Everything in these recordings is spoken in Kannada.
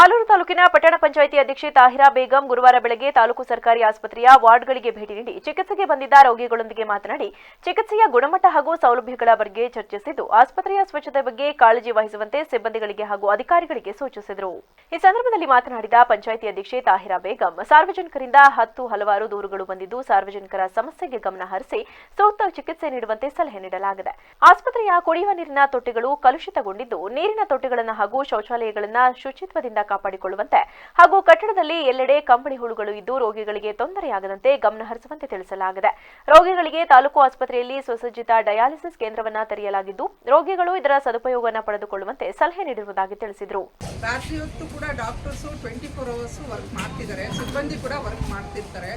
ಆಲೂರು ತಾಲೂಕಿನ ಪಟ್ಟಣ ಪಂಚಾಯಿತಿ ಅಧ್ಯಕ್ಷೆ ತಾಹಿರಾ ಬೇಗಂ ಗುರುವಾರ ಬೆಳಗ್ಗೆ ತಾಲೂಕು ಸರ್ಕಾರಿ ಆಸ್ಪತ್ರೆಯ ವಾರ್ಡ್ಗಳಿಗೆ ಭೇಟಿ ನೀಡಿ ಚಿಕಿತ್ಸೆಗೆ ಬಂದಿದ್ದ ರೋಗಿಗಳೊಂದಿಗೆ ಮಾತನಾಡಿ ಚಿಕಿತ್ಸೆಯ ಗುಣಮಟ್ಟ ಹಾಗೂ ಸೌಲಭ್ಯಗಳ ಬಗ್ಗೆ ಚರ್ಚಿಸಿದ್ದು, ಆಸ್ಪತ್ರೆಯ ಸ್ವಚ್ಛತೆ ಬಗ್ಗೆ ಕಾಳಜಿ ವಹಿಸುವಂತೆ ಸಿಬ್ಬಂದಿಗಳಿಗೆ ಹಾಗೂ ಅಧಿಕಾರಿಗಳಿಗೆ ಸೂಚಿಸಿದರು. ಈ ಸಂದರ್ಭದಲ್ಲಿ ಮಾತನಾಡಿದ ಪಂಚಾಯಿತಿ ಅಧ್ಯಕ್ಷೆ ತಾಹಿರಾ ಬೇಗಂ, ಸಾರ್ವಜನಿಕರಿಂದ ಹತ್ತು ಹಲವಾರು ದೂರುಗಳು ಬಂದಿದ್ದು, ಸಾರ್ವಜನಿಕರ ಸಮಸ್ಯೆಗೆ ಗಮನ ಹರಿಸಿ ಸೂಕ್ತ ಚಿಕಿತ್ಸೆ ನೀಡುವಂತೆ ಸಲಹೆ ನೀಡಲಾಗಿದೆ. ಆಸ್ಪತ್ರೆಯ ಕುಡಿಯುವ ನೀರಿನ ತೊಟ್ಟಿಗಳು ಕಲುಷಿತಗೊಂಡಿದ್ದು, ನೀರಿನ ತೊಟ್ಟಿಗಳನ್ನು ಹಾಗೂ ಶೌಚಾಲಯಗಳನ್ನು ಶುಚಿತ್ವದಿಂದ ಕಾಪಾಡಿಕೊಳ್ಳುವಂತೆ. ಹಾಗೂ ಕಟ್ಟಡದಲ್ಲಿ ಎಲ್ಲೆಡೆ ಕಂಬಳಿ ಹುಳುಗಳು ಇದ್ದು ರೋಗಿಗಳಿಗೆ ತೊಂದರೆಯಾಗದಂತೆ ಗಮನ ಹರಿಸುವಂತೆ ತಿಳಿಸಲಾಗಿದೆ. ರೋಗಿಗಳಿಗೆ ತಾಲೂಕು ಆಸ್ಪತ್ರೆಯಲ್ಲಿ ಸುಸಜ್ಜಿತ ಡಯಾಲಿಸಿಸ್ ಕೇಂದ್ರವನ್ನ ತೆರೆಯಲಾಗಿದ್ದು, ರೋಗಿಗಳು ಇದರ ಸದುಪಯೋಗವನ್ನ ಪಡೆದುಕೊಳ್ಳುವಂತೆ ಸಲಹೆ ನೀಡಿರುವುದಾಗಿ ತಿಳಿಸಿದರು. ರಾತ್ರಿ ಕೂಡ doctors twenty four hours work ಮಾಡ್ತಿದ್ದಾರೆ. ಸಿಬ್ಬಂದಿ ಕೂಡ ವರ್ಕ್ ಮಾಡ್ತಿರ್ತಾರೆ.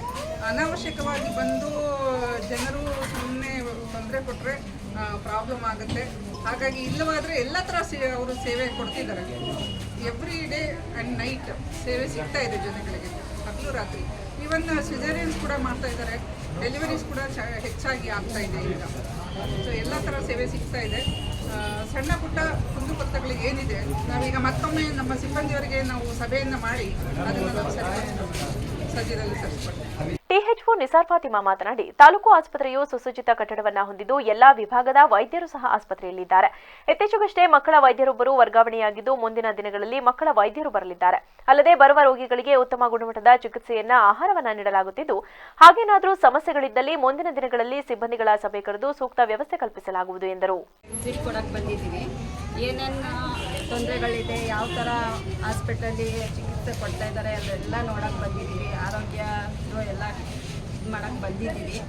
ಅನಾವಶ್ಯಕವಾಗಿ ಬಂದು ಜನರು ಸುಮ್ಮನೆ ತೊಂದರೆ ಕೊಟ್ಟರೆ ಪ್ರಾಬ್ಲಮ್ ಆಗುತ್ತೆ. ಹಾಗಾಗಿ ಇಲ್ಲವಾದರೆ ಎಲ್ಲ ಥರ ಸೇ, ಅವರು ಸೇವೆ ಕೊಡ್ತಿದ್ದಾರೆ. ಎವ್ರಿ ಡೇ ಆ್ಯಂಡ್ ನೈಟ್ ಸೇವೆ ಸಿಗ್ತಾ ಇದೆ ಜನಗಳಿಗೆ. ಹಗಲು ರಾತ್ರಿ. ಈವನ್ ಸಿಜರಿಯನ್ಸ್ ಕೂಡ ಮಾಡ್ತಾ ಇದ್ದಾರೆ. ಡೆಲಿವರೀಸ್ ಕೂಡ ಚ, ಹೆಚ್ಚಾಗಿ ಆಗ್ತಾ ಇದೆ ಈಗ. ಸೊ ಎಲ್ಲ ಥರ ಸೇವೆ ಸಿಗ್ತಾ ಇದೆ. ಸಣ್ಣ ಪುಟ್ಟ ಕುಂದುಕೊರತೆಗಳಿಗೆ ಏನಿದೆ, ನಾವೀಗ ಮತ್ತೊಮ್ಮೆ ನಮ್ಮ ಸಿಬ್ಬಂದಿಯವರಿಗೆ ನಾವು ಸಭೆಯನ್ನು ಮಾಡಿ ಅದನ್ನು ನಾವು ಸರಿಪಡಿಸ್ತೀವಿ ಸದ್ಯದಲ್ಲಿ ಟಿಎಚ್ಒ ನಿಸಾರ್ ಫಾತಿಮಾ ಮಾತನಾಡಿ, ತಾಲೂಕು ಆಸ್ಪತ್ರೆಯು ಸುಸಜ್ಜಿತ ಕಟ್ಟಡವನ್ನ ಹೊಂದಿದ್ದು ಎಲ್ಲಾ ವಿಭಾಗದ ವೈದ್ಯರು ಸಹ ಆಸ್ಪತ್ರೆಯಲ್ಲಿದ್ದಾರೆ. ಇತ್ತೀಚೆಗಷ್ಟೇ ಮಕ್ಕಳ ವೈದ್ಯರೊಬ್ಬರು ವರ್ಗಾವಣೆಯಾಗಿದ್ದು, ಮುಂದಿನ ದಿನಗಳಲ್ಲಿ ಮಕ್ಕಳ ವೈದ್ಯರು ಬರಲಿದ್ದಾರೆ. ಅಲ್ಲದೆ ಬರುವ ರೋಗಿಗಳಿಗೆ ಉತ್ತಮ ಗುಣಮಟ್ಟದ ಚಿಕಿತ್ಸೆಯನ್ನ ಆಹಾರವನ್ನ ನೀಡಲಾಗುತ್ತಿದ್ದು, ಹಾಗೇನಾದರೂ ಸಮಸ್ಯೆಗಳಿದ್ದಲ್ಲಿ ಮುಂದಿನ ದಿನಗಳಲ್ಲಿ ಸಿಬ್ಬಂದಿಗಳ ಸಭೆ ಕರೆದು ಸೂಕ್ತ ವ್ಯವಸ್ಥೆ ಕಲ್ಪಿಸಲಾಗುವುದು ಎಂದರು. ತೊಂದರೆಗಳಿದೆ, ಯಾವ ಥರ ಚಿಕಿತ್ಸೆ ಕೊಡ್ತಾ ಇದ್ದಾರೆ ಅದೆಲ್ಲ ನೋಡಕ್ಕೆ ಬಂದಿದ್ದೀವಿ. ಆರೋಗ್ಯ ಇದು ಬಂದಿದ್ದೀವಿ.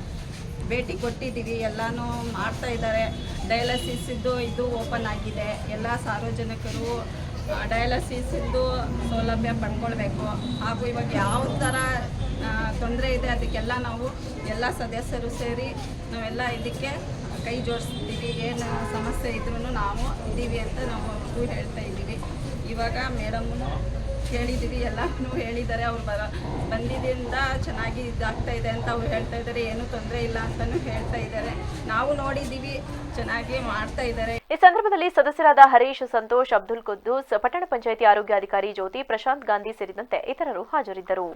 ಭೇಟಿ ಕೊಟ್ಟಿದ್ದೀವಿ, ಎಲ್ಲನೂ ಮಾಡ್ತಾ ಇದ್ದಾರೆ. ಡಯಾಲಿಸಿಸ್ ಇದ್ದು ಇದು ಓಪನ್ ಆಗಿದೆ. ಎಲ್ಲ ಸಾರ್ವಜನಿಕರು ಡಯಾಲಸಿಸಿಂದು ಸೌಲಭ್ಯ ಪಡ್ಕೊಳ್ಬೇಕು. ಹಾಗೂ ಇವಾಗ ಯಾವ ಥರ ತೊಂದರೆ ಇದೆ, ಅದಕ್ಕೆಲ್ಲ ನಾವು ಎಲ್ಲ ಸದಸ್ಯರು ಸೇರಿ ನಾವೆಲ್ಲ ಇದಕ್ಕೆ ಕೈ ಜೋಡಿಸ್ತೀವಿ. ಏನು ಸಮಸ್ಯೆ ಇದ್ರೂ ನಾವು ಇದ್ದೀವಿ ಅಂತ ನಾವು ಹೇಳ್ತಾ ಇದ್ದೀವಿ. ಇವಾಗ ಮೇಡಮ್ನು ಹೇಳಿದ್ದೀವಿ ಎಲ್ಲನೂ ಹೇಳಿದ್ದಾರೆ, ಅವ್ರು ಬರ ಬಂದಿದ್ದರಿಂದ ಚೆನ್ನಾಗಿ ಇದಾಗ್ತಾ ಇದೆ ಅಂತ ಅವ್ರು ಹೇಳ್ತಾ ಇದ್ದಾರೆ, ಏನೂ ತೊಂದರೆ ಇಲ್ಲ ಅಂತಲೂ ಹೇಳ್ತಾ ಇದ್ದಾರೆ. ನಾವು ನೋಡಿದ್ದೀವಿ ಚೆನ್ನಾಗಿ ಮಾಡ್ತಾ ಇದ್ದಾರೆ. ಈ ಸಂದರ್ಭದಲ್ಲಿ ಸದಸ್ಯರಾದ ಹರೀಶ್ ಸಂತೋಷ್, ಅಬ್ದುಲ್ ಕುದ್ದೂಸ್, ಪಟ್ಟಣ ಪಂಚಾಯಿತಿ ಆರೋಗ್ಯಾಧಿಕಾರಿ ಜ್ಯೋತಿ, ಪ್ರಶಾಂತ್ ಗಾಂಧಿ ಸೇರಿದಂತೆ ಇತರರು ಹಾಜರಿದ್ದರು.